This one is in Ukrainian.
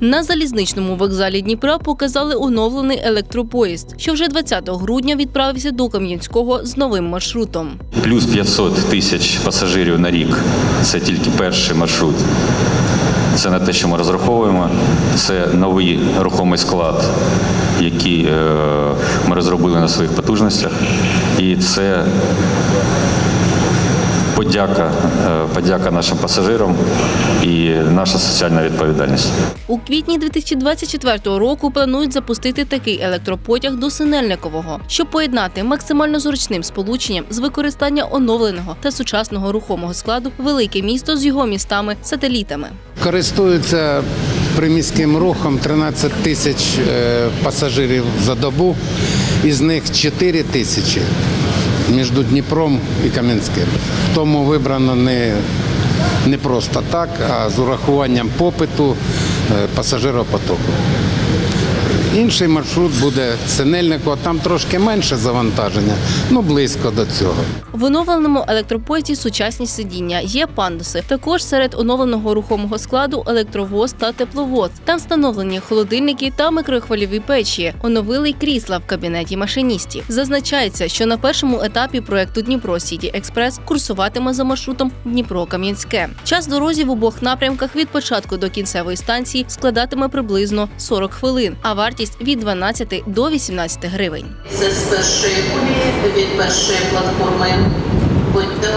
На залізничному вокзалі Дніпра показали оновлений електропоїзд, що вже 20 грудня відправився до Кам'янського з новим маршрутом. Плюс 500 тисяч пасажирів на рік. Це тільки перший маршрут. Це не те, що ми розраховуємо. Це новий рухомий склад, який е, ми розробили на своїх потужностях. І це подяка, е, подяка нашим пасажирам і наша соціальна відповідальність. У квітні 2024 року планують запустити такий електропотяг до Синельникового, щоб поєднати максимально зручним сполученням з використання оновленого та сучасного рухомого складу велике місто з його містами-сателітами. Користуються приміським рухом 13 тисяч е, пасажирів за добу, із них 4 тисячі між Дніпром і Кам'янським. Тому вибрано не, не просто так, а з урахуванням попиту е, пасажиропотоку. Інший маршрут буде Синельниково, там трошки менше завантаження, ну близько до цього. В оновленому електропоїзді сучасні сидіння є пандуси. Також серед оновленого рухомого складу електровоз та тепловоз. Там встановлені холодильники та микрохвильові печі. Оновили й крісла в кабінеті машиністів. Зазначається, що на першому етапі проекту Дніпро Сіті Експрес курсуватиме за маршрутом Дніпро-Кам'янське. Час дорозі в обох напрямках від початку до кінцевої станції складатиме приблизно 40 хвилин, а вартість від 12 до 18 гривень. Це з першої кулі від першої платформи. Будьте.